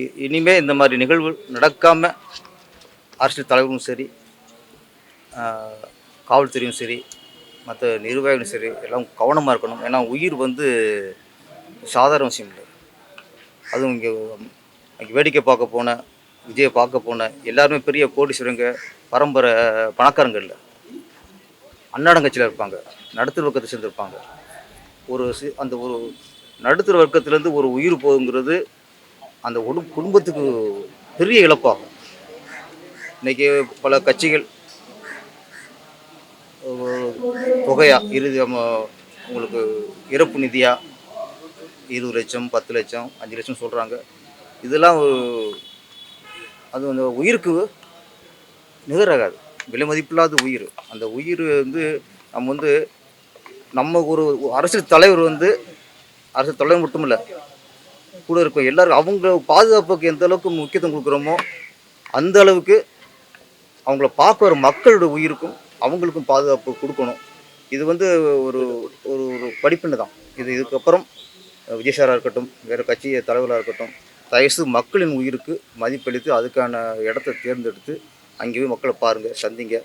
இ- இனிமே இந்த மாதிரி நிகழ்வு நடக்காமல் அரசியல் தலைவரும் சரி காவல்துறையும் சரி மற்ற நிர்வாகிகளும் சரி எல்லாம் கவனமாக இருக்கணும். ஏன்னா உயிர் வந்து சாதாரண விஷயம் இல்லை. அதுவும் இங்கே அங்கே வேடிக்கை பார்க்க போன விஜயை பார்க்க போன எல்லாருமே பெரிய கோடீஸ்வரங்க பரம்பரை பணக்காரங்க இல்லை. அன்னாடங்கட்சியில் இருப்பாங்க நடுத்தர வர்க்கத்தை சேர்ந்துருப்பாங்க. ஒரு அந்த ஒரு நடுத்தர வர்க்கத்துலேருந்து ஒரு உயிர் போகுங்கிறது அந்த குடும்பத்துக்கு பெரிய இழப்பாகும் இன்றைக்கி பல கட்சிகள் தொகையாக இறுதி நம்ம உங்களுக்கு இறப்பு நிதியாக இருபது லட்சம் பத்து லட்சம் அஞ்சு லட்சம் சொல்கிறாங்க இதெல்லாம் அது அந்த உயிருக்கு நிகராகாது. விலை மதிப்பில்லாத உயிர். அந்த உயிர் வந்து நம்ம வந்து நம்ம ஒரு அரசியல் தலைவர் வந்து அரசியல் தலைவர் மட்டும் இல்லை கூட இருக்கும். எல்லாரும் அவங்க பாதுகாப்புக்கு எந்த அளவுக்கு முக்கியத்துவம் கொடுக்குறோமோ அந்த அளவுக்கு அவங்கள பார்க்க வர மக்களோட உயிருக்கும் அவங்களுக்கும் பாதுகாப்பு கொடுக்கணும். இது வந்து ஒரு ஒரு ஒரு படிப்பினை தான். இது இதுக்கப்புறம் விஜயசாராக இருக்கட்டும் வேறு கட்சி தலைவராக இருக்கட்டும் தயசு மக்களின் உயிருக்கு மதிப்பளித்து அதுக்கான இடத்த தேர்ந்தெடுத்து அங்கே போய் மக்களை பாருங்கள் சந்திங்க.